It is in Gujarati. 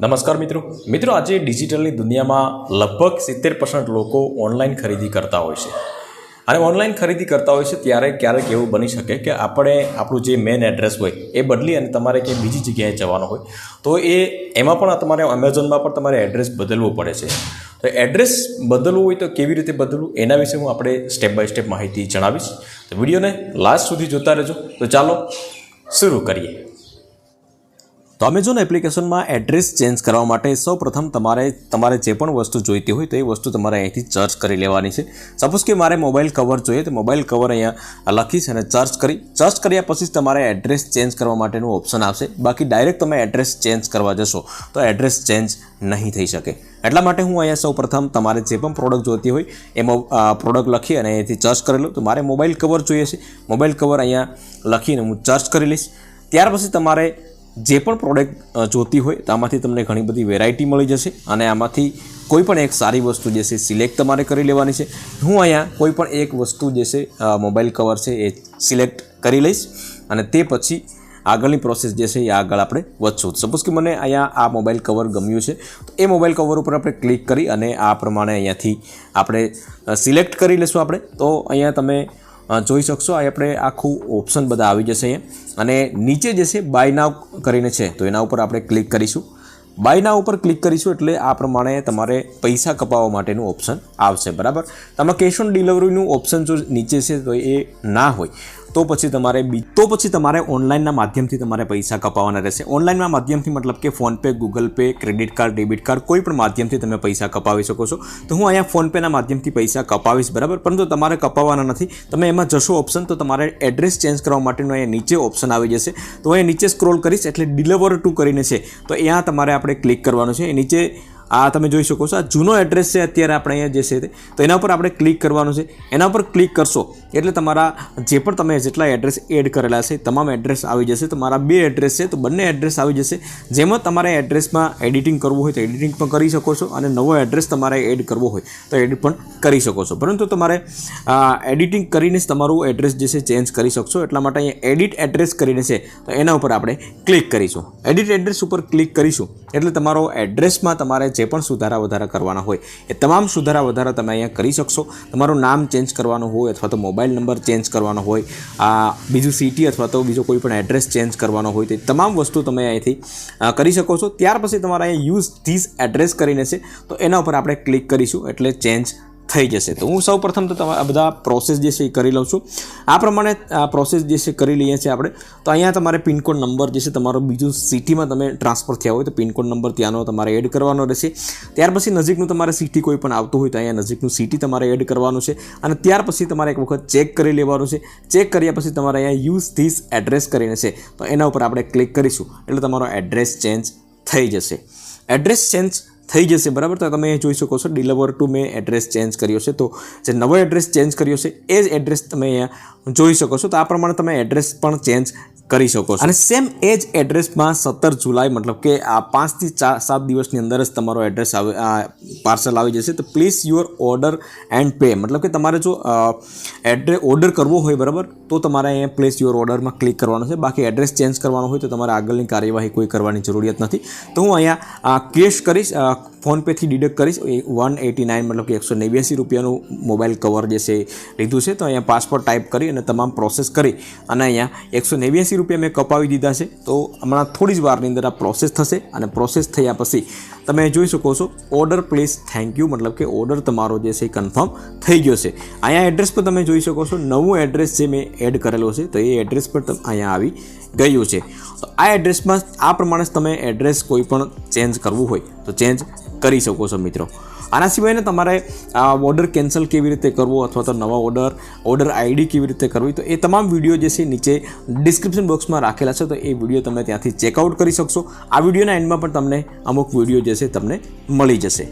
નમસ્કાર મિત્રો. મિત્રો, આજે ડિજિટલની દુનિયામાં લગભગ સિત્તેર પર્સન્ટ લોકો ઓનલાઈન ખરીદી કરતા હોય છે. અને ઓનલાઈન ખરીદી કરતા હોય છે ત્યારે ક્યારેક એવું બની શકે કે આપણે આપણું જે મેન એડ્રેસ હોય એ બદલી અને તમારે ક્યાંય બીજી જગ્યાએ જવાનું હોય. તો એ એમાં પણ તમારે એમેઝોનમાં પણ તમારે એડ્રેસ બદલવું પડે છે. તો એડ્રેસ બદલવું હોય તો કેવી રીતે બદલવું? એના વિશે હું આપણે સ્ટેપ બાય સ્ટેપ માહિતી જણાવીશ. તો વિડીયોને લાસ્ટ સુધી જોતા રહેજો. તો ચાલો, શરૂ કરીએ. તો અમેઝોન એપ્લિકેશનમાં એડ્રેસ ચેન્જ કરવા માટે સૌ પ્રથમ તમારે તમારે જે પણ વસ્તુ જોઈતી હોય તો એ વસ્તુ તમારે અહીંથી સર્ચ કરી લેવાની છે. સપોઝ કે મારે મોબાઈલ કવર જોઈએ, તો મોબાઈલ કવર અહીંયા લખીશ અને સર્ચ કરી સર્ચ કર્યા પછી જ તમારે એડ્રેસ ચેન્જ કરવા માટેનું ઓપ્શન આવશે. બાકી ડાયરેક્ટ તમે એડ્રેસ ચેન્જ કરવા જશો, તો એડ્રેસ ચેન્જ નહીં થઈ શકે. એટલા માટે હું અહીંયા સૌ પ્રથમ તમારે જે પણ પ્રોડક્ટ જોઈતી હોય, એમાં પ્રોડક્ટ લખી અને અહીંથી સર્ચ કરેલું તો મારે મોબાઈલ કવર જોઈએ છે. મોબાઈલ કવર અહીંયા લખીને હું સર્ચ કરી લઈશ. ત્યાર પછી તમારે જે પણ પ્રોડક્ટ જોતી હોય તો તમને ઘણી બધી વેરાયટી મળી જશે અને આમાંથી કોઈ પણ એક સારી વસ્તુ જે છે સિલેક્ટ તમારે કરી લેવાની છે. હું અહીંયા કોઈ પણ એક વસ્તુ જે છે મોબાઈલ કવર છે, એ સિલેક્ટ કરી લઈશ અને તે પછી આગળની પ્રોસેસ જે છે, એ આગળ આપણે વધશું. સપોઝ કે મને અહીંયા આ મોબાઈલ કવર ગમ્યું છે, તો એ મોબાઈલ કવર ઉપર આપણે ક્લિક કરી અને આ પ્રમાણે અહીંયાથી આપણે સિલેક્ટ કરી લઈશું આપણે. તો અહીંયા તમે જોઈ શકશો. આ આપણે આખું ઓપ્શન બધા આવી જશે અને નીચે જે છે બાય નાવ કરીને છે, તો એના ઉપર આપણે ક્લિક કરીશું. બાયના ઉપર ક્લિક કરીશું એટલે આ પ્રમાણે તમારે પૈસા કપાવવા માટેનું ઓપ્શન આવશે. બરાબર? તમે કેશ ઓન ડિલિવરીનું ઓપ્શન જો નીચે છે, તો એ ના હોય. તો પછી તમારે તો પછી તમારે ઓનલાઈનના માધ્યમથી તમારે પૈસા કપાવવાના રહેશે. ઓનલાઈનના માધ્યમથી મતલબ કે PhonePe Google Pay credit card debit card કોઈ પણ માધ્યમથી તમે પૈસા કપાવી શકો છો. તો હું અહીંયા ફોનપેના માધ્યમથી પૈસા કપાવીશ, બરાબર? પરંતુ તમારે કપાવવાના નથી. તમે એમાં જશો ઓપ્શન તો તમારે એડ્રેસ ચેન્જ કરવા માટેનો અહીંયા નીચે ઓપ્શન આવી જશે. તો અહીંયા નીચે સ્ક્રોલ કરીશ, એટલે ડિલિવર ટુ કરીને છે. તો અહીંયા તમારે આપણે ક્લિક કરવાનું છે. નીચે આ તમે જોઈ શકો છો. આ જૂનો એડ્રેસ છે અત્યારે આપણે અહીંયા જે છે તે. તો એના ઉપર આપણે ક્લિક કરવાનું છે. એના ઉપર ક્લિક કરશો એટલે તમારા જે પણ તમે જેટલા એડ્રેસ એડ કરેલા છે, તમામ એડ્રેસ આવી જશે. તો મારા બે એડ્રેસ છે, તો બંને એડ્રેસ આવી જશે. જેમાં તમારે એડ્રેસમાં એડિટિંગ કરવું હોય તો એડિટિંગ પણ કરી શકો છો અને નવો એડ્રેસ તમારે એડ કરવો હોય તો એડિટ પણ કરી શકો છો. પરંતુ તમારે એડિટિંગ કરીને જ તમારું એડ્રેસ જે છે ચેન્જ કરી શકશો. એટલા માટે અહીંયા એડિટ એડ્રેસ કરીને છે. તો એના ઉપર આપણે ક્લિક કરીશું. એડિટ એડ્રેસ ઉપર ક્લિક કરીશું. એટલે તમારો એડ્રેસમાં તમારે જે પણ સુધારા વધારા કરવાના હોય, એ તમામ સુધારા વધારા તમે અહીંયા કરી શકશો. તમારું નામ ચેન્જ કરવાનું હોય અથવા તો મોબાઈલ નંબર ચેન્જ કરવાનો હોય, આ બીજું સિટી અથવા તો બીજો કોઈ પણ એડ્રેસ ચેન્જ કરવાનો હોય, તે તમામ વસ્તુ તમે અહીંથી કરી શકો છો. ત્યાર પછી તમારે અહીંયા યુઝ ધીસ એડ્રેસ કરીને છે, તો એના ઉપર આપણે ક્લિક કરીશું એટલે ચેન્જ થઈ જશે. તો હું સૌ પ્રથમ તો તમારા બધા પ્રોસેસ જે છે એ કરી લઉં છું. આ પ્રમાણે આ પ્રોસેસ જે છે કરી લઈએ છીએ આપણે. તો અહીંયા તમારે પિનકોડ નંબર જે છે તમારો બીજું સિટીમાં તમે ટ્રાન્સફર થયા હોય તો પિનકોડ નંબર ત્યાંનો તમારે એડ કરવાનો રહેશે. ત્યાર પછી નજીકનું તમારે સિટી કોઈ પણ આવતું હોય તો અહીંયા નજીકનું સિટી તમારે એડ કરવાનું છે. અને ત્યાર પછી તમારે એક વખત ચેક કરી લેવાનું છે. ચેક કર્યા પછી તમારે અહીંયા યુઝ ધીસ એડ્રેસ કરીને છે. તો એના ઉપર આપણે ક્લિક કરીશું. એટલે તમારો એડ્રેસ ચેન્જ થઈ જશે. એડ્રેસ ચેન્જ થઈ જશે, બરાબર? તો તમે જોઈ શકો છો ડિલિવર ટુ મેં એડ્રેસ ચેન્જ કર્યો છે. તો જે નવો એડ્રેસ ચેન્જ કર્યો છે, એ જ એડ્રેસ તમે અહીંયા જોઈ શકો છો. તો આ પ્રમાણે તમે એડ્રેસ પણ ચેન્જ કરી શકો છો. અને સેમ એ જ એડ્રેસમાં સત્તર જુલાઈ, મતલબ કે આ પાંચથી ચાર, સાત દિવસની અંદર જ તમારો એડ્રેસ આવે પાર્સલ આવી જશે. તો please your order and pay મતલબ કે તમારે જો એડ્રેસ ઓર્ડર કરવો હોય, બરાબર? તો તમારે અહીંયા પ્લેસ યોર ઓર્ડરમાં ક્લિક કરવાનું છે. બાકી એડ્રેસ ચેન્જ કરવાનો હોય તો તમારે આગળની કાર્યવાહી કોઈ કરવાની જરૂરિયાત નથી. તો હું અહીંયા કેશ કરીશ. ફોનપેથી ડિડક્ટ કરીશ. વન એટી નાઇન મતલબ કે એકસો નેવ્યાસી રૂપિયાનું મોબાઈલ કવર જે છે લીધું છે, તો અહીંયા પાસપોર્ટ ટાઈપ કરી અને તમામ પ્રોસેસ કરી અને અહીંયા એકસો નેવ્યાસી રૂપિયા મેં કપાવી દીધા છે. તો હમણાં થોડી જ વારની અંદર આ પ્રોસેસ થશે અને પ્રોસેસ થયા પછી તમે જોઈ શકો છો, ઓર્ડર પ્લીઝ થેન્ક યુ મતલબ કે ઓર્ડર તમારો જે છે કન્ફર્મ થઈ ગયો છે. અહીંયા એડ્રેસ પર તમે જોઈ શકો છો, નવું એડ્રેસ જે મેં એડ કરેલો છે, તો એ એડ્રેસ પર અહીંયા આવી ગયું છે. તો આ એડ્રેસમાં આ પ્રમાણે તમે એડ્રેસ કોઈ પણ ચેન્જ કરવું હોય તો ચેન્જ કરી શકો છો મિત્રો. આના સિવાયને તમારે આ ઓર્ડર કેન્સલ કેવી રીતે કરવો અથવા તો નવા ઓર્ડર ઓર્ડર આઈડી કેવી રીતે કરવી, તો એ તમામ વીડિયો જે છે નીચે ડિસ્ક્રિપ્શન બોક્સમાં રાખેલા છે, તો એ વીડિયો તમે ત્યાંથી ચેકઆઉટ કરી શકશો. આ વિડીયોના એન્ડમાં પણ તમને અમુક વીડિયો જે છે તમને મળી જશે.